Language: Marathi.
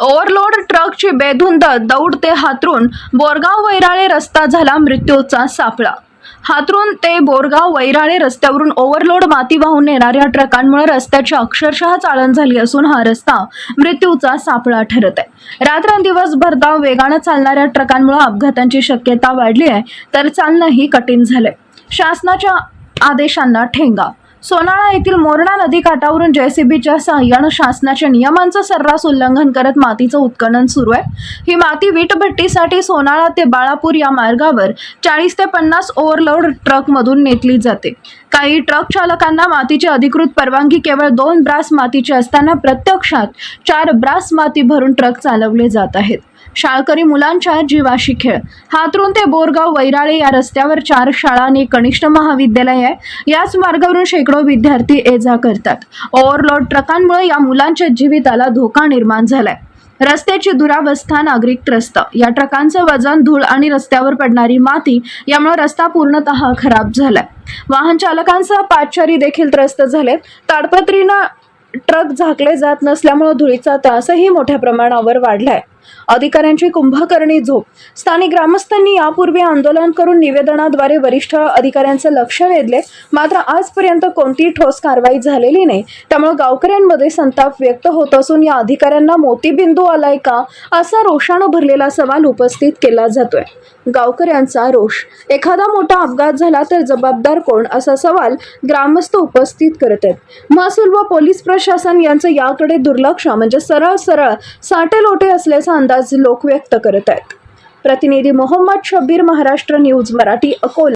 ट्रकची बेधुंद दौड ते हातरून बोरगाव वैराळे रस्ता झाला मृत्यूचा सापळा. हातरून ते बोरगाव वैराळे रस्त्यावरून ओव्हरलोड माती वाहून येणाऱ्या ट्रकांमुळे रस्त्याची अक्षरशः चाळण झाली असून हा रस्ता मृत्यूचा सापळा ठरत आहे. रात्रंदिवस भरधाव वेगानं चालणाऱ्या ट्रकांमुळे अपघातांची शक्यता वाढली आहे तर चालणंही कठीण झालंय. शासनाच्या आदेशांना ठेंगा सोनाळा येथील मोरणा नदी काठावरून जेसीबीच्या सहाय्यानं शासनाच्या नियमांचं सर्रास उल्लंघन करत मातीचं उत्खनन सुरू आहे. ही माती वीटभट्टीसाठी सोनाळा ते बाळापूर या मार्गावर चाळीस ते पन्नास ओव्हरलोड ट्रकमधून नेतली जाते. काही ट्रक चालकांना मातीची अधिकृत परवानगी केवळ दोन ब्रास मातीची असताना प्रत्यक्षात चार ब्रास माती भरून ट्रक चालवले जात आहेत. शाळकरी मुलांच्या जीवाशी खेळ. हातरून ते बोरगाव वैराळे या रस्त्यावर चार शाळा आणि कनिष्ठ महाविद्यालय आहे. याच मार्गावरून शेकडो विद्यार्थी ये जा करतात. ओव्हरलोड ट्रकांमुळे या मुलांच्या जीविताला धोका निर्माण झालाय. रस्त्याची दुरावस्था नागरिक त्रस्त. या ट्रकांचं वजन धूळ आणि रस्त्यावर पडणारी माती यामुळे रस्ता पूर्णतः खराब झालाय. वाहन चालकांसह पाचचारी देखील त्रस्त झालेत. ताडपत्रीनं ट्रक झाकले जात नसल्यामुळे धुळीचा त्रासही मोठ्या प्रमाणावर वाढलाय. अधिकाऱ्यांची कुंभकर्णी झोप. स्थानिक ग्रामस्थांनी यापूर्वी आंदोलन करून निवेदनाद्वारे वरिष्ठ अधिकाऱ्यांचं लक्ष वेधले. मात्र आजपर्यंत कोणतीही ठोस कारवाई झालेली नाही. त्यामुळे गावकऱ्यांमध्ये संताप व्यक्त होत असून या अधिकाऱ्यांना मोतीबिंदू आलाय का असा रोषानं भरलेला सवाल उपस्थित केला जातोय. गावकऱ्यांचा रोष. एखादा मोठा अपघात झाला तर जबाबदार कोण असा सवाल ग्रामस्थ उपस्थित करत आहेत. महसूल व पोलीस प्रशासन यांचं याकडे दुर्लक्ष म्हणजे सरळ सरळ साटे लोटे असल्याचा अंदाज लोक व्यक्त करत आहेत. प्रतिनिधी मोहम्मद शब्बीर महाराष्ट्र न्यूज मराठी अकोला.